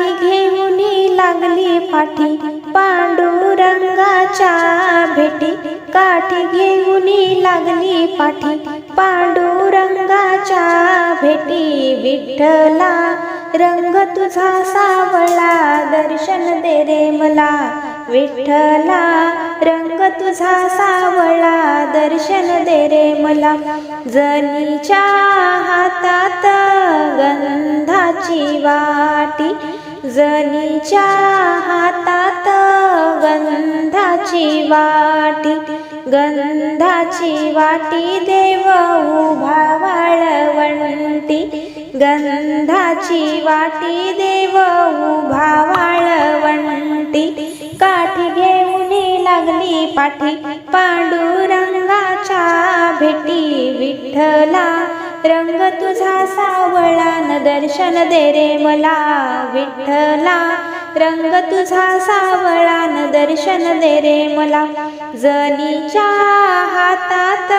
काठी घेऊन लागली पाठी. पांडुरंगाच्या भेटी काठी घेऊन लागली पाठी. पांडुरंगाच्या भेटी विठ्ठला रंग तुझा सावळा दर्शन दे रे मला. विठ्ठला रंग तुझा सावळा दर्शन दे रे मला. जनीच्या हातात गंधाची वाटी जनीच्या हातात गंधाची वाटी गंधाची वाटी देव उभा वाळवंटी. गंधाची वाटी देव उभा वाळवंटी. काठी घेऊन लागली पाठी पांडुरंगाच्या भेटी विठ्ठला. रंग तुझा सावळा न दर्शन दे रे मला विठ्ठला. रंग तुझा सावळा न दर्शन दे रे मला. जनीच्या हातात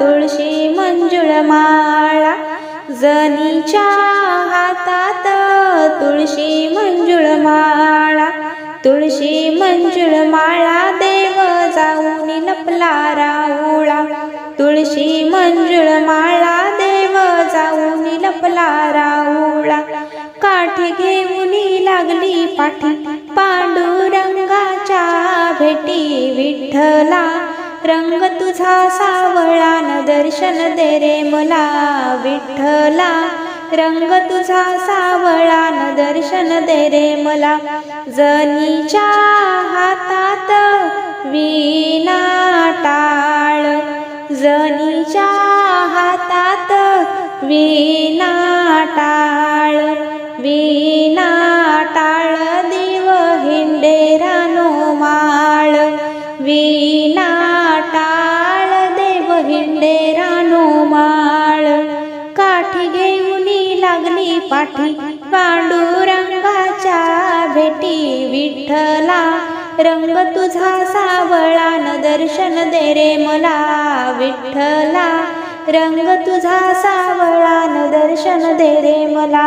तुळशी मंजुळ माळा. जनीच्या हातात तुळशी मंजुळ माळा. तुळशी मंजुळ माळा देव जाऊन लपला राऊळा. तुळशी मंजुळ माळा जाऊन लपला राऊळा काठी घेऊन लागली पाठी. पांडुरंगाच्या भेटी विठ्ठला. रंग तुझा सावळा न दर्शन दे रे मला विठ्ठला. रंग तुझा सावळा न दर्शन दे रे मला. जनीच्या हातात वीणा टाळ. जनीच्या हातात वीणा टाळ दिव टाळ देव हिंडेरानो माळ. वीणा देव हिंडेरानो माळ. काठी घेऊन लागली पाठी पांडुरंगाच्या भेटी विठ्ठला. रंग तुझा सावळान दर्शन दे रे मला विठ्ठला. रंग तुझा सावळान दर्शन दे रे मला.